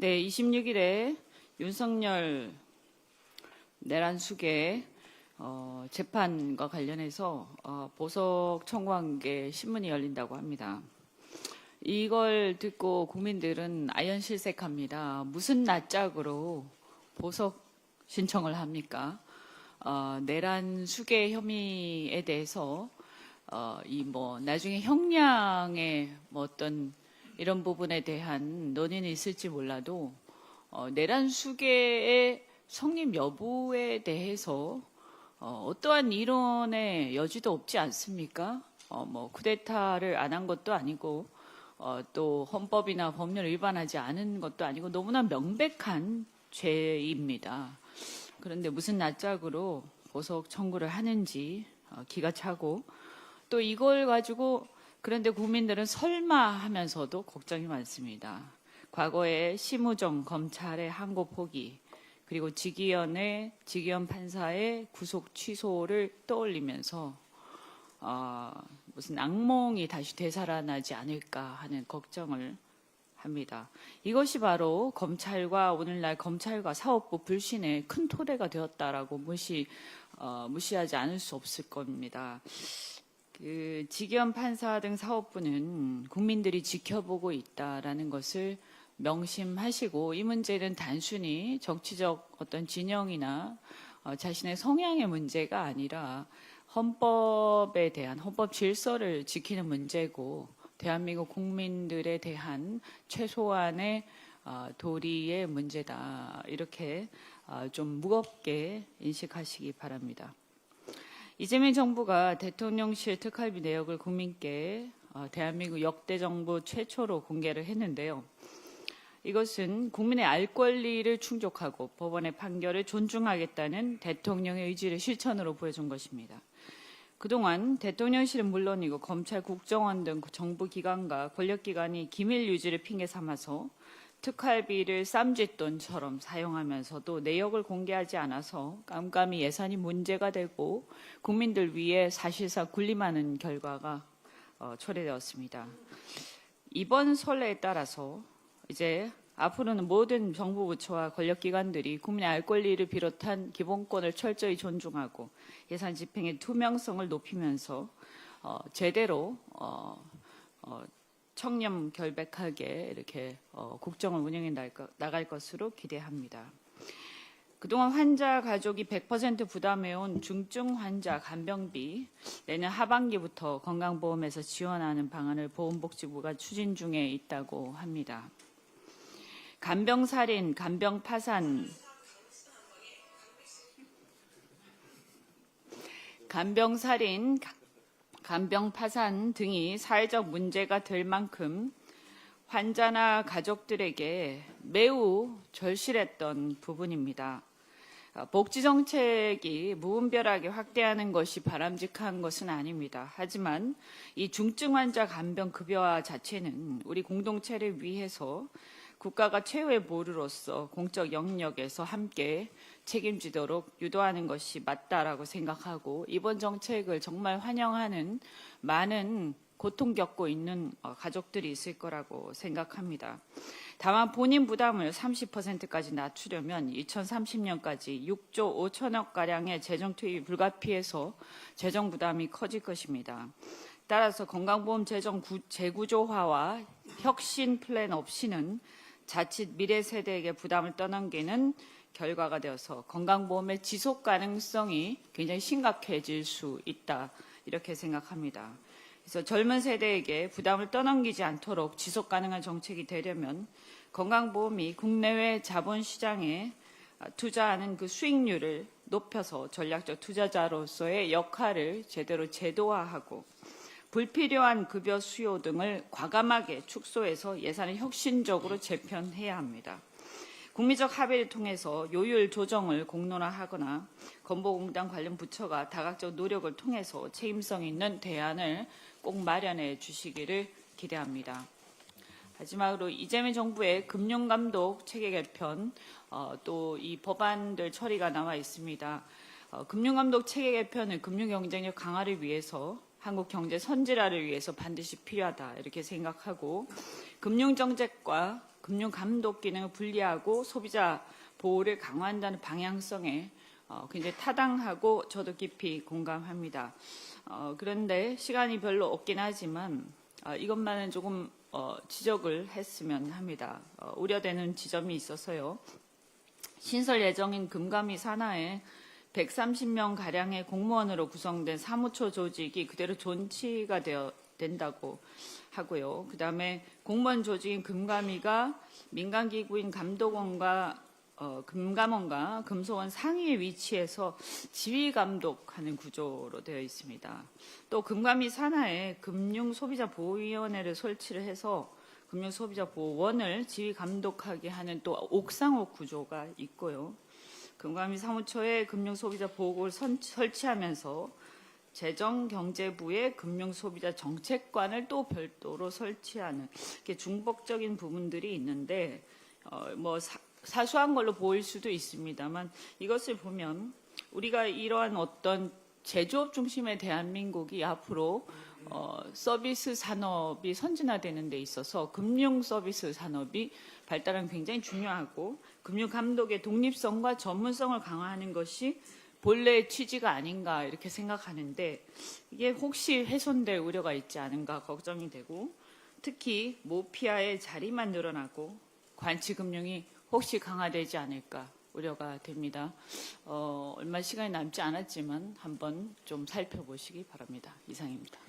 네, 26일에 윤석열 내란숙의 어, 재판과 관련해서 어, 보석 청구한 게 신문이 열린다고 합니다. 이걸 듣고 국민들은 아연실색합니다. 무슨 낯짝으로 보석 신청을 합니까? 어, 내란 수계 혐의에 대해서 어, 이 뭐 나중에 형량의 뭐 어떤 이런 부분에 대한 논의는 있을지 몰라도 어, 내란 수계의 성립 여부에 대해서 어, 어떠한 이론의 여지도 없지 않습니까? 어, 뭐 쿠데타를 안 한 것도 아니고 어, 또 헌법이나 법률을 위반하지 않은 것도 아니고 너무나 명백한 죄입니다. 그런데 무슨 낯짝으로 보석 청구를 하는지 어, 기가 차고 또 이걸 가지고 그런데 국민들은 설마 하면서도 걱정이 많습니다. 과거에 심우정 검찰의 항고 포기 그리고 지기현의 지기현 판사의 구속 취소를 떠올리면서 어, 무슨 악몽이 다시 되살아나지 않을까 하는 걱정을 합니다. 이것이 바로 검찰과 오늘날 검찰과 사법부 불신의 큰 토대가 되었다라고 무시 어, 무시하지 않을 수 없을 겁니다. 그 지기현 판사 등 사법부는 국민들이 지켜보고 있다라는 것을 명심하시고 이 문제는 단순히 정치적 어떤 진영이나 어, 자신의 성향의 문제가 아니라 헌법에 대한 헌법 질서를 지키는 문제고 대한민국 국민들에 대한 최소한의 어, 도리의 문제다 이렇게 어, 좀 무겁게 인식하시기 바랍니다. 이재명 정부가 대통령실 특활비 내역을 국민께 어, 대한민국 역대 정부 최초로 공개를 했는데요. 이것은 국민의 알 권리를 충족하고 법원의 판결을 존중하겠다는 대통령의 의지를 실천으로 보여준 것입니다. 그동안 대통령실은 물론이고 검찰, 국정원 등 정부 기관과 권력 기관이 기밀 유지를 핑계 삼아서 특활비를 쌈짓돈처럼 사용하면서도 내역을 공개하지 않아서 깜깜이 예산이 문제가 되고 국민들 위에 사실상 군림하는 결과가 어, 초래되었습니다. 이번 선례에 따라서 이제 앞으로는 모든 정부 부처와 권력기관들이 국민의 알 권리를 비롯한 기본권을 철저히 존중하고 예산 집행의 투명성을 높이면서 어, 제대로 어, 어, 청렴 결백하게 이렇게 어, 국정을 운영해 나갈 것으로 기대합니다. 그동안 환자 가족이 100% 부담해온 중증 환자 간병비 내년 하반기부터 건강보험에서 지원하는 방안을 보건복지부가 추진 중에 있다고 합니다. 간병 살인, 간병 파산, 간병 살인, 간병 파산 등이 사회적 문제가 될 만큼 환자나 가족들에게 매우 절실했던 부분입니다. 어, 복지 정책이 무분별하게 확대하는 것이 바람직한 것은 아닙니다. 하지만 이 중증 환자 간병 급여화 자체는 우리 공동체를 위해서 국가가 최후의 보루로서 공적 영역에서 함께 책임지도록 유도하는 것이 맞다라고 생각하고 이번 정책을 정말 환영하는 많은 고통 겪고 있는 어, 가족들이 있을 거라고 생각합니다. 다만 본인 부담을 30%까지 낮추려면 2030년까지 6조 5천억 가량의 재정 투입이 불가피해서 재정 부담이 커질 것입니다. 따라서 건강보험 재정 구- 재구조화와 혁신 플랜 없이는 자칫 미래 세대에게 부담을 떠넘기는 결과가 되어서 건강보험의 지속 가능성이 굉장히 심각해질 수 있다 이렇게 생각합니다. 그래서 젊은 세대에게 부담을 떠넘기지 않도록 지속 가능한 정책이 되려면 건강보험이 국내외 자본시장에 투자하는 그 수익률을 높여서 전략적 투자자로서의 역할을 제대로 제도화하고 불필요한 급여 수요 등을 과감하게 축소해서 예산을 혁신적으로 재편해야 합니다. 국민적 합의를 통해서 요율 조정을 공론화하거나 건보공단 관련 부처가 다각적 노력을 통해서 책임성 있는 대안을 꼭 마련해 주시기를 기대합니다. 마지막으로 이재명 정부의 금융감독 체계 개편 어, 또 이 법안들 처리가 나와 있습니다. 어, 금융감독 체계 개편은 금융경쟁력 강화를 위해서 한국 경제 선진화를 위해서 반드시 필요하다 이렇게 생각하고 금융정책과 금융 감독 기능을 분리하고 소비자 보호를 강화한다는 방향성에 어, 굉장히 타당하고 저도 깊이 공감합니다. 어, 그런데 시간이 별로 없긴 하지만 어, 이것만은 조금 어, 지적을 했으면 합니다. 어, 우려되는 지점이 있어서요. 신설 예정인 금감위 산하에 130명 가량의 공무원으로 구성된 사무처 조직이 그대로 존치가 되어 된다고 하고요. 그 다음에 공무원 조직인 금감위가 민간 기구인 감독원과 어, 금감원과 금소원 상위에 위치해서 지휘 감독하는 구조로 되어 있습니다. 또 금감위 산하에 금융소비자보호위원회를 설치를 해서 금융소비자보호원을 지휘 감독하게 하는 또 옥상옥 구조가 있고요. 금감위 사무처에 금융소비자 보호국을 선- 설치하면서 재정경제부의 금융소비자 정책관을 또 별도로 설치하는 이렇게 중복적인 부분들이 있는데 어, 뭐 사, 사소한 걸로 보일 수도 있습니다만 이것을 보면 우리가 이러한 어떤 제조업 중심의 대한민국이 앞으로 어, 서비스 산업이 선진화되는 데 있어서 금융 서비스 산업이 발달은 굉장히 중요하고 금융 감독의 독립성과 전문성을 강화하는 것이 본래의 취지가 아닌가 이렇게 생각하는데 이게 혹시 훼손될 우려가 있지 않은가 걱정이 되고 특히 모피아의 자리만 늘어나고 관치금융이 혹시 강화되지 않을까 우려가 됩니다. 어, 얼마 시간이 남지 않았지만 한번 좀 살펴보시기 바랍니다. 이상입니다.